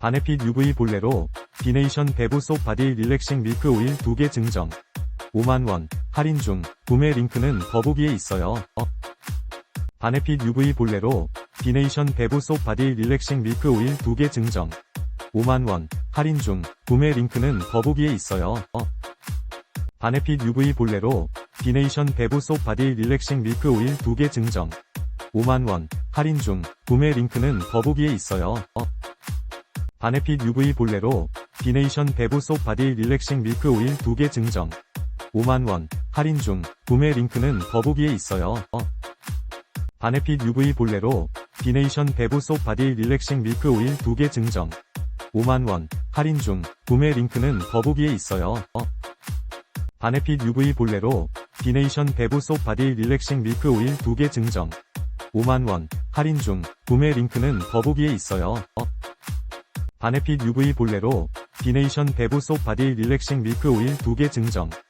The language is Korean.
바네핏 UV 볼레로 비네이션 배부 속 바디 릴렉싱 밀크 오일 2개 증정 5만원 할인 중 구매 링크는 더보기에 있어요. 어. 바네핏 UV 볼레로 비네이션 배부 속 바디 릴렉싱 밀크 오일 2개 증정 5만원 할인 중 구매 링크는 더보기에 있어요. 어. 바네핏 UV 볼레로 비네이션 배부 속 바디 릴렉싱 밀크 오일 2개 증정 5만원 할인 중 구매 링크는 더보기에 있어요. 어. 바네핏 UV 볼레로 비네이션 배부 속 바디 릴렉싱 밀크 오일 2개 증정 5만원 할인 중 구매 링크는 더보기에 있어요. 어. 바네핏 UV 볼레로 비네이션 배부 속 바디 릴렉싱 밀크 오일 2개 증정 5만원 할인 중 구매 링크는 더보기에 있어요. 어. 바네핏 UV 볼레로 비네이션 배부 속 바디 릴렉싱 밀크 오일 2개 증정 5만원 할인 중 구매 링크는 더보기에 있어요. 어. 바네핏 UV 볼레로 비네이션 배부 속 바디 릴렉싱 밀크 오일 2개 증정